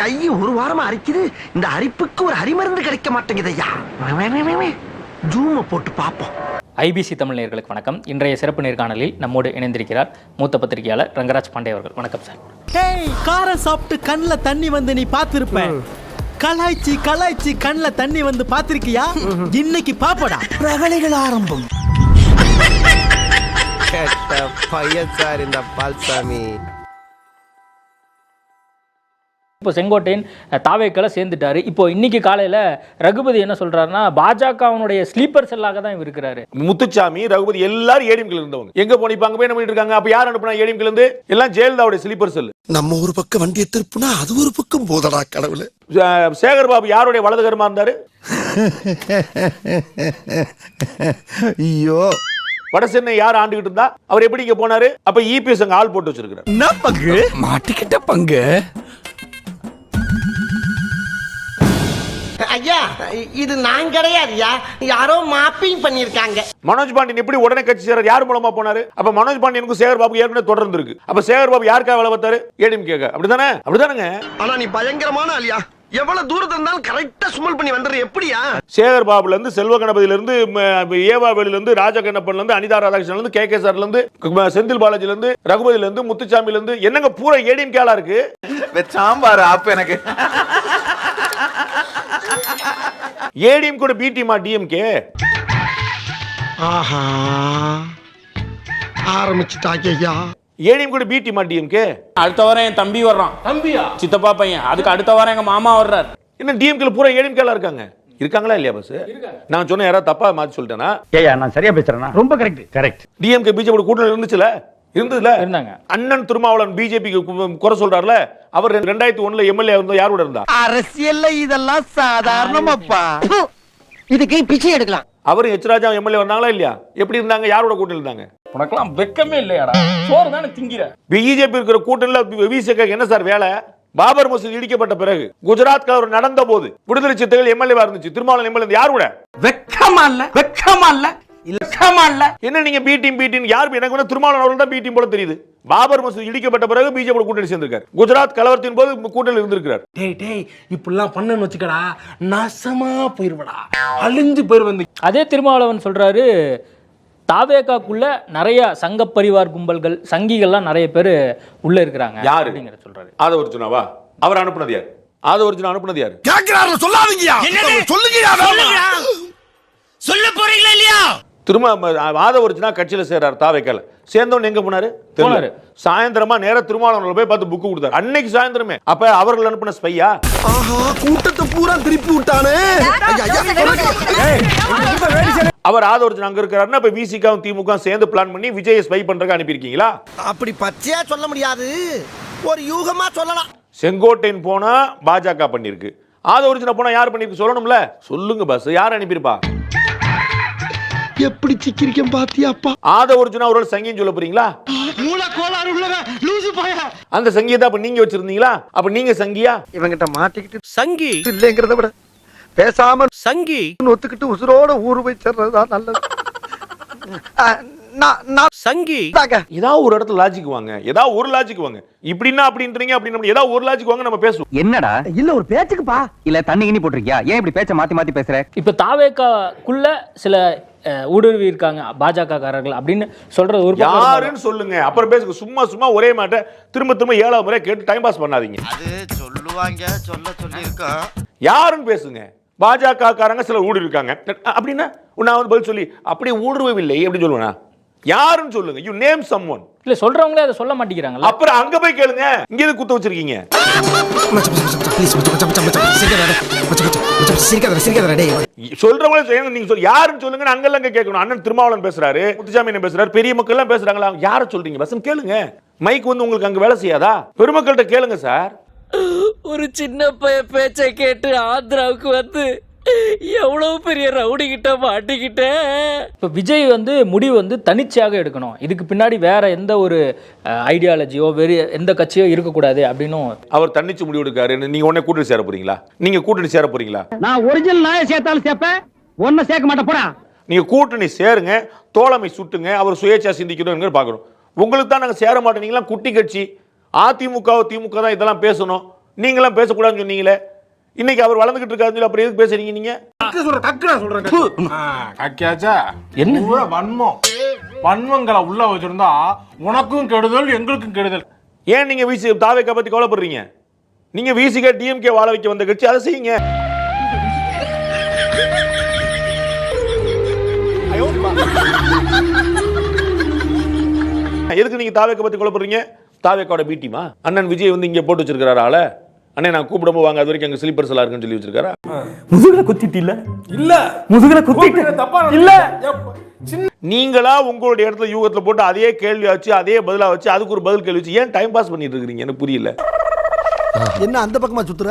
கை ஒரு வாரமா அரிக்குது. இந்த அரிப்புக்கு ஒரு அரிமருந்து கிடைக்க மாட்டேங்குது ஐயா. ஜூம போட்டு பாப்போம் ஐபிசி தமிழ் நேயர்களுக்கு வணக்கம். இன்றைய சிறப்பு நேர்காணலில் நம்மோடு இணைந்திருக்கிறார் மூத்த பத்திரிகையாளர் ரங்கராஜ் பாண்டே அவர்கள். வணக்கம் சார். டேய் காரம் சாப்பிட்டு கண்ணுல தண்ணி வந்து நீ பாத்திருப்ப கலாய்ச்சி கலாய்ச்சி கண்ணுல தண்ணி வந்து பாத்திருக்கியா இன்னைக்கு பாப்படா. ரகளைகள் ஆரம்பம். கெட்ட பையன் சார் இந்த பால்சாமி. இப்போ செங்கோட்டையன் அஹ், தாவேக்களை சேர்ந்துட்டாரு. இப்போ இன்னைக்கு காலையில ரகுபதி என்ன சொல்றாருன்னா பாஜகவினுடைய ஸ்லீப்பர் செல்லாக தான் இவர் இருக்கிறாரு. முத்துச்சாமி ரகுபதி எல்லாரும் ஏடிஎம்கில் இருந்தவங்க. எங்க போன இப்ப அங்க போய் என்ன பண்ணிட்டு இருக்காங்க? அப்ப யார் அனுப்புனா ஏடிஎம்கில் இருந்து? எல்லாம் ஜெயலலிதாவுடைய ஸ்லீப்பர் செல் நம்ம ஒரு பக்கம் வண்டியை திருப்புனா அது ஒரு பக்கம் போதடா கடவுளே. சேகர் பாபு யாருடைய வலதுகரமா இருந்தாரு? ஐயோ. வட சென்னை யார் ஆண்டுகிட்டு இருந்தா? அவர் எப்படி இங்க போனாரு? அப்ப இபிஎஸ் அங்க ஆள் போட்டு பங்கு? மாட்டிக்கிட்ட பங்கு. ஐயா இது நான் கிடையாதுயா யாரோ மாப்பிங் பண்ணிருக்காங்க மனோஜ் பாண்டியன் எப்படி உடனே கட்சி சேர யார் மூலமா போனாரு? அப்ப மனோஜ் பாண்டியனுக்கும் சேகர் பாபு ஏற்கனவே தொடர்ந்து இருக்கு. அப்ப சேகர் பாபு யாருக்காக வேலை பார்த்தாரு? ஏடிஎம் கேட்க அப்படிதானே அப்படிதானங்க ஆனா நீ பயங்கரமான ஆளியா. எவ்வளவு தூரத்துல இருந்தாலும் கரெக்டா சுமல் பண்ணி வந்துடுற எப்படியா? சேகர் பாபுல இருந்து செல்வ கணபதியில இருந்து ம, ஏவா வேலுல இருந்து ராஜா கண்ணப்பன்ல இருந்து அனிதா ராதாகிருஷ்ணன்ல இருந்து கே கே சார்ல இருந்து செந்தில் பாலாஜில இருந்து ரகுபதியில இருந்து முத்துச்சாமில இருந்து என்னங்க பூரா ஏடிஎம் கேலா இருக்கு? சாம்பார் ஆப்பு எனக்கு. ஏடிஎம் கூட பி டீமா டிஎம்கே ஆஹா. ஆரம்பிச்சுட்டாங்க ஐயா ஏடிஎம் கூட பி டீமா டிஎம்கே அடுத்த வாரம் என் தம்பி வர்றான். தம்பியா? சித்தப்பா பையன். அதுக்கு அடுத்த வாரம் எங்க மாமா வர்றார். என்ன டிஎம்கேல பூரா ஏடிஎம் கேலா இருக்காங்க? இருக்காங்களா இல்லையா பஸ் நான் சொன்ன யாராவது தப்பா மாத்தி சொல்லிட்டேனா? ஏயா நான் சரியா பேசுறேனா? ரொம்ப கரெக்ட் கரெக்ட் டிஎம்கே பிஜேபி கூட்டணி இருந்துச்சுல? இருந்ததுல? இருந்தாங்க. அண்ணன் திருமாவளவன் பிஜேபிக்கு குறை சொல்றாருல? அவர் ரெண்டாயிரத்தி ஒண்ணுல எம்எல்ஏ இருந்தா யாரோட இருந்தா? அரசியல்ல இதெல்லாம் சாதாரணமாப்பா. இதுக்கு பிச்சை எடுக்கலாம்? அவர் எச் ராஜா எம்எல்ஏ வந்தாங்களா இல்லையா? எப்படி இருந்தாங்க? யாரோட கூட்டணி இருந்தாங்க? உனக்கெல்லாம் வெக்கமே இல்லையாடா? சோறு தானே திங்கிற. பிஜேபி இருக்கிற கூட்டணியில் விசிக என்ன சார் வேலை? பாபர் மசூதி இடிக்கப்பட்ட பிறகு குஜராத் கலவரம் நடந்த போது விடுதலை சிறுத்தைகள் எம்எல்ஏவா இருந்துச்சு. திருமாவளவன் எம்எல்ஏ யார் கூட? வெக்கமா இல்ல வெக்கமா இல்ல. இல்ல என்ன நீங்க பி டீம் பி டீம் யார் எனக்கு வந்து திருமாவளவன் அவர்கள் தான் பி டீம் போல தெரியுது. பாபர் மசூதி இடிக்கப்பட்ட பிறகு பிஜேபி கூட்டணி சேர்ந்திருக்காரு. குஜராத் கலவரத்தின் போது கூட்டணியில் இருந்திருக்கிறார். டேய் டேய் இப்படிலாம் பண்ணன்னு வச்சுக்கடா நாசமா போயிருவடா. அழிஞ்சு போயிருவ அதே திருமாவளவன் சொல்றாரு தாவேக்காக்குள்ள நிறைய சங்க பரிவார் கும்பல்கள் சங்கிகள்லாம் நிறைய பேர் உள்ள இருக்கிறாங்க யாரு? அப்படிங்கிற சொல்றாரு. ஆதவர்ஜுனாவா? அவர் அனுப்புனது யார்? ஆதவர்ஜுனா அனுப்புனது யார்? கேக்குறாரு சொல்லாதீங்கயா சொல்லுங்கயா சொல்ல போறீங்களா இல்லையா? திரும்ப ஆதவர்ஜுனா கட்சியில சேர்றாரு தாவைக்கால. சேர்ந்தவன் எங்க போனாரு. போனாரு. சாயந்தரமா நேரா திருமாவளவன் போய் பார்த்து புக்கு கொடுத்தாரு. அன்னைக்கு சாயந்தரமே. அப்ப அவர்கள் அனுப்பின ஸ்பையா ஆஹா கூட்டத்தை பூரா திருப்பி விட்டானே. அவர் ஆதவர்ஜுனா அங்க இருக்கிறாருன்னா இப்ப விசிகாவும் திமுக சேர்ந்து பிளான் பண்ணி விஜய் ஸ்பை பண்றதுக்கு அனுப்பியிருக்கீங்களா? அப்படி பச்சையா சொல்ல முடியாது. ஒரு யூகமா சொல்லலாம். செங்கோட்டையன் போனா பாஜக பண்ணிருக்கு ஆதவர்ஜுனா போனா யார் பண்ணிருக்கு சொல்லணும்ல? சொல்லுங்க பஸ் யார் அனுப்பியிருப்பா? எப்படி சிக்கிரிக்கம் பாத்தியாப்பா? ஆதவர்ஜுனா அவரோட சங்கின்னு சொல்ல போறீங்களா? மூல கோளாறு உள்ளவன் லூசு பையா. அந்த சங்கியத்தை அப்ப நீங்க வச்சிருந்தீங்களா? அப்ப நீங்க சங்கியா? இவங்கிட்ட மாட்டிக்கிட்டு சங்கி. இல்லைங்கிறத விட பேசாம சங்கி. ஒத்துக்கிட்டு உசுரோட ஊரு போய் சேர்றதுதான் நல்லது. சங்கி. ஏதாவது ஒரு இடத்துல லாஜிக் வாங்க. ஏதாவது ஒரு லாஜிக் வாங்க. இப்படின்னா அப்படின்றீங்க அப்படின்னு ஏதாவது ஒரு லாஜிக் வாங்க நம்ம பேசுவோம். என்னடா? இல்ல ஒரு பேச்சுக்குப்பா. இல்ல தண்ணி கிண்ணி போட்டிருக்கியா? ஏன் இப்படி பேச்ச மாத்தி மாத்தி பேசுற? இப்போ தாவேக்காக்குள்ள சில ஊடுருவி இருக்காங்க பாஜக காரர்கள் அப்படின்னு சொல்றது ஒரு யாருன்னு சொல்லுங்க. அப்புறம் பேசுங்க. சும்மா சும்மா ஒரே மாட்ட திரும்ப திரும்ப ஏழாவது முறை கேட்டு டைம் பாஸ் பண்ணாதீங்க. அது சொல்லுவாங்க சொல்ல சொல்லி இருக்கோம் யாருன்னு பேசுங்க. பாஜக காரங்க சில ஊடு இருக்காங்க. அப்படின்னா நான் வந்து பதில் சொல்லி அப்படி ஊடுருவவில்லை எப்படி சொல்லுவேனா? யாருன்னு சொல்லுங்க. யூ நேம் சம் ஒன் இல்ல சொல்றவங்களே அதை சொல்ல மாட்டேங்கிறாங்கல்ல. அப்புறம் அங்க போய் கேளுங்க. இங்க எதுக்கு குத்த வச்சிருக்கீங்க? சொல்றவங்களே சொல்லுங்க, நீங்க சொல் யாருன்னு சொல்லுங்க அங்கெல்லாம் அங்க கேட்கணும். அண்ணன் திருமாவளவன் பேசுறாரு முத்துசாமி என்ன பேசுறாரு பெரிய மக்கள் எல்லாம் பேசுறாங்களா? யார சொல்றீங்க? பசங்க கேளுங்க. மைக் வந்து உங்களுக்கு அங்க வேலை செய்யாதா? பெருமக்கள்கிட்ட கேளுங்க சார் ஒரு சின்ன பைய பேச்சை கேட்டு ஆந்திராவுக்கு வந்து எவ்வளவு பெரிய ரவுடி கிட்ட மாட்டிக்கிட்டேன் இப்போ விஜய் வந்து முடிவு வந்து தனிச்சையாக எடுக்கணும். இதுக்கு பின்னாடி வேற எந்த ஒரு ஐடியாலஜியோ வேறு எந்த கட்சியோ இருக்கக்கூடாது அப்படின்னும் அவர் தன்னிச்சு முடிவு எடுக்காரு நீங்க உடனே கூட்டணி சேர போறீங்களா? நீங்க கூட்டணி சேர போறீங்களா? நான் ஒரிஜினல் நாய சேர்த்தாலும் சேர்ப்பேன். ஒன்ன சேர்க்க மாட்டேன். போடா. நீங்க கூட்டணி சேருங்க தோழமை சுட்டுங்க அவர் சுயேட்சா சிந்திக்கணும் பார்க்கணும். உங்களுக்கு தான் நாங்க சேர மாட்டேனீங்களா குட்டி கட்சி. அதிமுக திமுக தான் இதெல்லாம் பேசணும். நீங்களாம் பேசக்கூடாதுன்னு சொன்னீங்களே. இன்னைக்கு அவர் வளர்ந்துகிட்டு இருக்காருன்னு சொல்லி அப்புறம் எதுக்கு பேசுறீங்க நீங்க? கக்கு நான் சொல்றேன் கக்கு. ஆ, கக்கியாச்சா? என்ன? வன்மம். வன்மங்களை உள்ள வச்சிருந்தா உனக்கும் கெடுதல் எங்களுக்கும் கெடுதல். ஏன் நீங்க விசி தாவேக்கா பத்தி கவலைப்படுறீங்க? நீங்க விசிக டிஎம்கே வாழ வைக்க வந்த கட்சி அதை செய்யுங்க. எதுக்கு நீங்க தாவேக்க பத்தி கவலைப்படுறீங்க? தாவேக்காவோட பீட்டிமா அண்ணன் விஜய் வந்து இங்க போட்டு வச்சிருக்காரு ஆள. அண்ணே நான் கூப்பிடும்போது வாங்க அது வரைக்கும் அங்க ஸ்லீப்பர்ஸ் எல்லாம் இருக்குன்னு சொல்லி வச்சிருக்காரா? முதுகுல குத்திட்டு இல்ல? இல்ல. முதுகுல குத்திட்டு. தப்பா இல்ல. சின்ன நீங்களா உங்களுடைய இடத்துல யூகத்துல போட்டு அதே கேள்வி வச்சு அதே பதிலா வச்சு அதுக்கு ஒரு பதில் கேள்வி வச்சு ஏன் டைம் பாஸ் பண்ணிட்டு இருக்கீங்க எனக்கு புரியல. என்ன அந்த பக்கமா சுத்துற?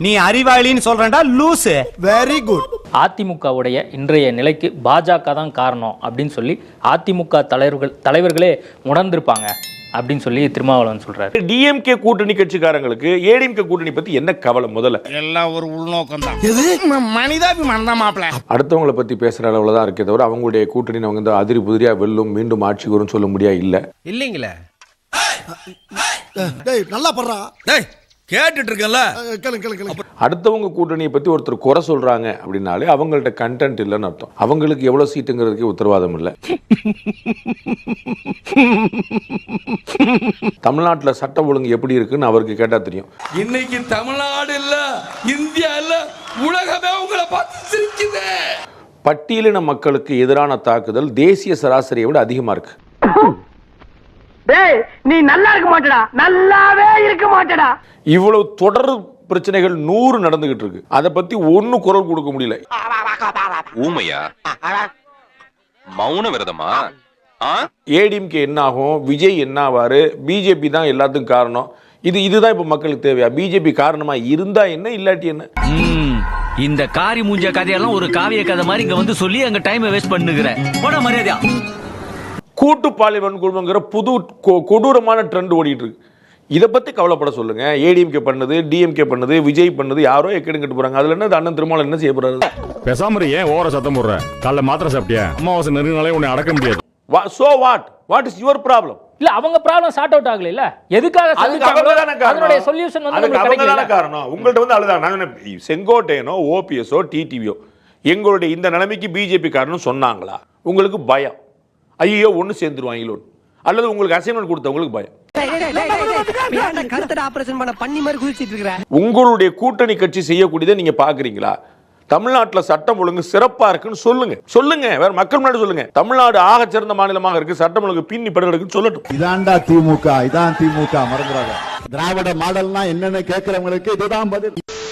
நீ அறிவாளின்னு சொல்றேன்டா லூசு. வெரி குட் அதிமுகவுடைய இன்றைய நிலைக்கு பாஜக தான் காரணம் அப்படின்னு சொல்லி அதிமுக தலைவர்கள் தலைவர்களே உணர்ந்திருப்பாங்க அப்படின்னு சொல்லி திருமாவளவன் சொல்றாரு. டிஎம்கே கூட்டணி கட்சிக்காரங்களுக்கு ஏடிஎம்கே கூட்டணி பத்தி என்ன கவலை முதல்ல? எல்லாம் ஒரு உள்நோக்கம் தான் மனிதாபிமானம் தான் மாப்பிள அடுத்தவங்கள பத்தி பேசுற அளவுல தான் இருக்கே தவிர அவங்களுடைய கூட்டணி அவங்க வந்து அதிரி புதிரியா வெல்லும் மீண்டும் ஆட்சி வரும் சொல்ல முடியா? இல்ல. இல்லைங்களே. டேய் நல்லா படுறா. டேய் கேட்டுட்டு இருக்கேன்ல அடுத்தவங்க கூட்டணியை பத்தி ஒருத்தர் குறை சொல்றாங்க அப்படின்னாலே அவங்கள்ட்ட கண்டென்ட் இல்லைன்னு அர்த்தம். அவங்களுக்கு எவ்வளவு சீட்டுங்கிறதுக்கே உத்தரவாதம் இல்லை. தமிழ்நாட்டுல சட்டம் ஒழுங்கு எப்படி இருக்குன்னு அவருக்கு கேட்டா தெரியும். இன்னைக்கு தமிழ்நாடு இல்ல இந்தியா இல்ல உலகமே உங்களை பார்த்து சிரிக்குது. பட்டியலின மக்களுக்கு எதிரான தாக்குதல் தேசிய சராசரியை விட அதிகமா இருக்கு. டேய் நீ நல்லா இருக்க மாட்டடா. நல்லாவே இருக்க மாட்டடா. இவ்வளவு தொடர் பிரச்சனைகள் நூறு நடந்துகிட்டு இருக்கு. அதை பத்தி ஒன்னு குரல் கொடுக்க முடியல. ஊமையா? மௌன விரதமா? ஏடிஎம்கே என்ன ஆகும்? விஜய் என்ன ஆவாரு? பிஜேபி தான் எல்லாத்துக்கும் காரணம். இது இதுதான் இப்ப மக்களுக்கு தேவையா? பிஜேபி காரணமா இருந்தா என்ன இல்லாட்டி என்ன? இந்த காரி மூஞ்ச கதையெல்லாம் ஒரு காவிய கதை மாதிரி இங்க வந்து சொல்லி அங்க டைமை வேஸ்ட் பண்ணுகிற. போட மரியாதையா. கூட்டு பாலியல் குழுமங்கிற புது கொ- கொடூரமான ட்ரெண்ட் ஓடிட்டு இருக்கு இதை பத்தி கவலைப்பட சொல்லுங்க. ஏடிஎம்கே பண்ணது டிஎம்கே பண்ணது விஜய் பண்ணது யாரோ எக்கெடுங்கிட்டு போறாங்க. அதுல என்ன அண்ணன் திருமாவளவன் என்ன செய்ய போறாரு? பேசாம ஏன் ஓர சத்தம் போடுற? காலைல மாத்திரை சாப்பிட்டியா? அமாவாசை நெருங்கினாலே உன்னை அடக்க முடியாது. So what what is your problem இல்ல அவங்க ப்ராப்ளம் சார்ட் அவுட் ஆகல இல்ல? எதுக்காக அதனுடைய சொல்யூஷன் வந்து கிடைக்கல காரணம். உங்கள்ட்ட வந்து அழுதான் நான் செங்கோட்டையனோ ஓபிஎஸ்ஓ டிடிவியோ எங்களுடைய இந்த நிலைமைக்கு பிஜேபி காரணம் சொன்னாங்களா? உங்களுக்கு பயம். ஐயோ ஒன்று சேர்ந்துருவாங்களோ அல்லது உங்களுக்கு அசைன்மெண்ட் கொடுத்தவங்களுக்கு பயம் உங்களுடைய கூட்டணி கட்சி செய்யக்கூடியதை நீங்க பாக்குறீங்களா தமிழ்நாட்டுல சட்டம் ஒழுங்கு சிறப்பா இருக்குன்னு சொல்லுங்க சொல்லுங்க வேற மக்கள் முன்னாடி சொல்லுங்க தமிழ்நாடு ஆக சிறந்த மாநிலமாக இருக்கு சட்டம் ஒழுங்கு பின்னி படுகிறதுக்கு சொல்லட்டும் இதான்டா திமுக இதான் திமுக மறந்துடாத திராவிட மாடல்னா என்னன்னு கேட்கிறவங்களுக்கு இதுதான் பதில்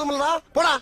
போதுமில்லடா. போடா.